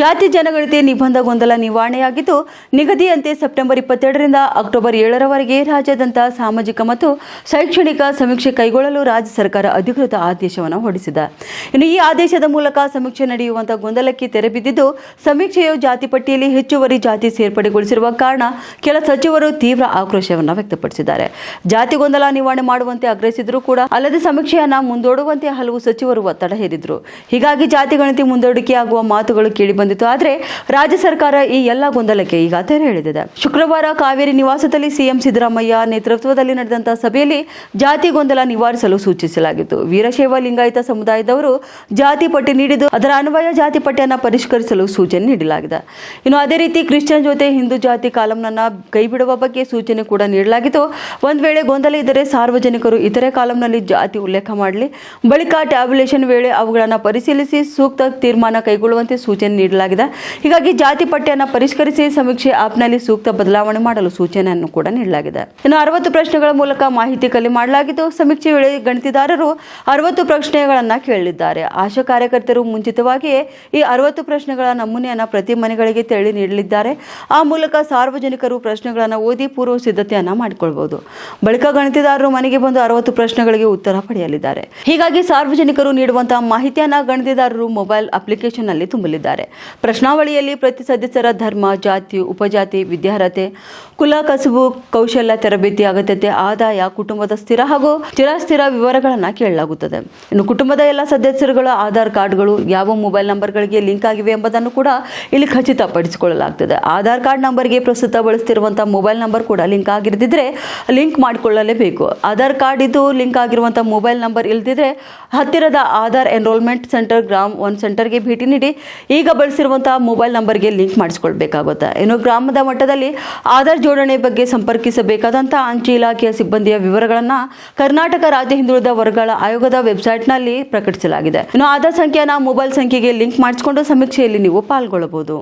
ಜಾತಿ ಜನಗಣತಿ ನಿಬಂಧ ಗೊಂದಲ ನಿವಾರಣೆಯಾಗಿದ್ದು, ನಿಗದಿಯಂತೆ ಸೆಪ್ಟೆಂಬರ್ ಇಪ್ಪತ್ತೆರಡರಿಂದ ಅಕ್ಟೋಬರ್ ಏಳರವರೆಗೆ ರಾಜ್ಯಾದ್ಯಂತ ಸಾಮಾಜಿಕ ಮತ್ತು ಶೈಕ್ಷಣಿಕ ಸಮೀಕ್ಷೆ ಕೈಗೊಳ್ಳಲು ರಾಜ್ಯ ಸರ್ಕಾರ ಅಧಿಕೃತ ಆದೇಶವನ್ನು ಹೊರಡಿಸಿದೆ. ಇನ್ನು ಈ ಆದೇಶದ ಮೂಲಕ ಸಮೀಕ್ಷೆ ನಡೆಯುವಂತಹ ಗೊಂದಲಕ್ಕೆ ತೆರೆ ಬಿದ್ದಿದ್ದು, ಸಮೀಕ್ಷೆಯು ಜಾತಿ ಪಟ್ಟಿಯಲ್ಲಿ ಹೆಚ್ಚುವರಿ ಜಾತಿ ಸೇರ್ಪಡೆಗೊಳಿಸಿರುವ ಕಾರಣ ಕೆಲ ಸಚಿವರು ತೀವ್ರ ಆಕ್ರೋಶವನ್ನು ವ್ಯಕ್ತಪಡಿಸಿದ್ದಾರೆ. ಜಾತಿ ಗೊಂದಲ ನಿವಾರಣೆ ಮಾಡುವಂತೆ ಆಗ್ರಹಿಸಿದರೂ ಕೂಡ ಅಲ್ಲದೆ ಸಮೀಕ್ಷೆಯನ್ನ ಮುಂದೂಡುವಂತೆ ಹಲವು ಸಚಿವರು ಒತ್ತಡ ಹೇರಿದ್ರು. ಹೀಗಾಗಿ ಜಾತಿ ಗಣತಿ ಮುಂದೂಡಿಕೆಯಾಗುವ ಮಾತುಗಳು ಕೇಳಿಬಂದಿತು ಆದರೆ ರಾಜ್ಯ ಸರ್ಕಾರ ಈ ಎಲ್ಲ ಗೊಂದಲಕ್ಕೆ ಈಗ ತೆರೆ ಎಳೆದಿದೆ ಶುಕ್ರವಾರ ಕಾವೇರಿ ನಿವಾಸದಲ್ಲಿ ಸಿಎಂ ಸಿದ್ದರಾಮಯ್ಯ ನೇತೃತ್ವದಲ್ಲಿ ನಡೆದಂತಹ ಸಭೆಯಲ್ಲಿ ಜಾತಿ ಗೊಂದಲ ನಿವಾರಿಸಲು ಸೂಚಿಸಲಾಗಿತ್ತು. ವೀರಶೈವ ಲಿಂಗಾಯತ ಸಮುದಾಯದವರು ಜಾತಿ ಪಟ್ಟಿ ನೀಡಿದ್ದು, ಅದರ ಅನ್ವಯ ಜಾತಿ ಪಟ್ಟಿಯನ್ನು ಪರಿಷ್ಕರಿಸಲು ಸೂಚನೆ ನೀಡಲಾಗಿದೆ. ಇನ್ನು ಅದೇ ರೀತಿ ಕ್ರಿಶ್ಚಿಯನ್ ಜೊತೆ ಹಿಂದೂ ಜಾತಿ ಕಾಲಂನನ್ನ ಕೈಬಿಡುವ ಬಗ್ಗೆ ಸೂಚನೆ ಕೂಡ ನೀಡಲಾಗಿತ್ತು. ಒಂದು ವೇಳೆ ಗೊಂದಲ ಇದ್ದರೆ ಸಾರ್ವಜನಿಕರು ಇತರೆ ಕಾಲಂನಲ್ಲಿ ಜಾತಿ ಉಲ್ಲೇಖ ಮಾಡಲಿ. ಬಳಿಕ ಟ್ಯಾಬ್ಯುಲೇಷನ್ ವೇಳೆ ಅವುಗಳನ್ನು ಪರಿಶೀಲಿಸಿ ಸೂಕ್ತ ತೀರ್ಮಾನ ಕೈಗೊಳ್ಳುವಂತೆ ಸೂಚನೆ ನೀಡಲಾಗಿದೆ ಹೀಗಾಗಿ ಜಾತಿ ಪಟ್ಟಿಯನ್ನು ಪರಿಷ್ಕರಿಸಿ ಸಮೀಕ್ಷೆ ಆಪ್ನಲ್ಲಿ ಸೂಕ್ತ ಬದಲಾವಣೆ ಮಾಡಲು ಸೂಚನೆಯನ್ನು ಕೂಡ ನೀಡಲಾಗಿದೆ. ಇನ್ನು ಅರವತ್ತು ಪ್ರಶ್ನೆಗಳ ಮೂಲಕ ಮಾಹಿತಿ ಕಲೆ ಮಾಡಲಾಗಿದ್ದು, ಸಮೀಕ್ಷೆ ವೇಳೆ ಗಣತಿದಾರರು ಅರವತ್ತು ಪ್ರಶ್ನೆಗಳನ್ನು ಕೇಳಲಿದ್ದಾರೆ. ಆಶಾ ಕಾರ್ಯಕರ್ತರು ಮುಂಚಿತವಾಗಿಯೇ ಈ ಅರವತ್ತು ಪ್ರಶ್ನೆಗಳ ನಮೂನೆಯನ್ನ ಪ್ರತಿ ಮನೆಗಳಿಗೆ ತೆರಳಿ ನೀಡಲಿದ್ದಾರೆ. ಆ ಮೂಲಕ ಸಾರ್ವಜನಿಕರು ಪ್ರಶ್ನೆಗಳನ್ನು ಓದಿ ಪೂರ್ವ ಸಿದ್ಧತೆಯನ್ನ ಮಾಡಿಕೊಳ್ಬಹುದು. ಬಳಿಕ ಗಣತಿದಾರರು ಮನೆಗೆ ಬಂದು ಅರವತ್ತು ಪ್ರಶ್ನೆಗಳಿಗೆ ಉತ್ತರ ಪಡೆಯಲಿದ್ದಾರೆ. ಹೀಗಾಗಿ ಸಾರ್ವಜನಿಕರು ನೀಡುವಂತಹ ಮಾಹಿತಿಯನ್ನ ಗಣತಿದಾರರು ಮೊಬೈಲ್ ಅಪ್ಲಿಕೇಶನ್ನಲ್ಲಿ ತುಂಬಲಿದ್ದಾರೆ. ಪ್ರಶ್ನಾವಳಿಯಲ್ಲಿ ಪ್ರತಿ ಸದಸ್ಯರ ಧರ್ಮ, ಜಾತಿ, ಉಪಜಾತಿ, ವಿದ್ಯಾರ್ಹತೆ, ಕುಲ, ಕಸುಬು, ಕೌಶಲ್ಯ, ತರಬೇತಿ ಅಗತ್ಯತೆ, ಆದಾಯ, ಕುಟುಂಬದ ಸ್ಥಿರ ಹಾಗೂ ಚಿರಸ್ಥಿರ ವಿವರಗಳನ್ನು ಕೇಳಲಾಗುತ್ತದೆ. ಇನ್ನು ಕುಟುಂಬದ ಎಲ್ಲ ಸದಸ್ಯರುಗಳ ಆಧಾರ್ ಕಾರ್ಡ್ಗಳು ಯಾವ ಮೊಬೈಲ್ ನಂಬರ್ಗಳಿಗೆ ಲಿಂಕ್ ಆಗಿವೆ ಎಂಬುದನ್ನು ಕೂಡ ಇಲ್ಲಿ ಖಚಿತಪಡಿಸಿಕೊಳ್ಳಲಾಗ್ತದೆ. ಆಧಾರ್ ಕಾರ್ಡ್ ನಂಬರ್ಗೆ ಪ್ರಸ್ತುತ ಬಳಸ್ತಿರುವಂತಹ ಮೊಬೈಲ್ ನಂಬರ್ ಕೂಡ ಲಿಂಕ್ ಆಗಿರದಿದ್ರೆ ಲಿಂಕ್ ಮಾಡಿಕೊಳ್ಳಲೇಬೇಕು. ಆಧಾರ್ ಕಾರ್ಡ್ ಇದು ಲಿಂಕ್ ಆಗಿರುವಂತಹ ಮೊಬೈಲ್ ನಂಬರ್ ಇಲ್ದಿದ್ರೆ ಹತ್ತಿರದ Aadhaar enrollment centre, Grama One ಸೆಂಟರ್ಗೆ ಭೇಟಿ ನೀಡಿ ಈಗ ಬಳಸಿರುವಂತಹ ಮೊಬೈಲ್ ನಂಬರ್ಗೆ ಲಿಂಕ್ ಮಾಡಿಸ್ಕೊಳ್ಬೇಕಾಗುತ್ತೆ. ಇನ್ನು ಗ್ರಾಮದ ಮಟ್ಟದಲ್ಲಿ ಆಧಾರ್ ಜೋಡಣೆ ಬಗ್ಗೆ ಸಂಪರ್ಕಿಸಬೇಕಾದಂತಹ ಅಂಚೆ ಇಲಾಖೆಯ ಸಿಬ್ಬಂದಿಯ ವಿವರಗಳನ್ನು ಕರ್ನಾಟಕ ರಾಜ್ಯ ಹಿಂದುಳಿದ ವರ್ಗಗಳ ಆಯೋಗದ ವೆಬ್ಸೈಟ್ನಲ್ಲಿ ಪ್ರಕಟಿಸಲಾಗಿದೆ. ಇನ್ನು ಆಧಾರ್ ಸಂಖ್ಯೆಯನ್ನ ಮೊಬೈಲ್ ಸಂಖ್ಯೆಗೆ ಲಿಂಕ್ ಮಾಡಿಸಿಕೊಂಡು ಸಮೀಕ್ಷೆಯಲ್ಲಿ ನೀವು ಪಾಲ್ಗೊಳ್ಳಬಹುದು.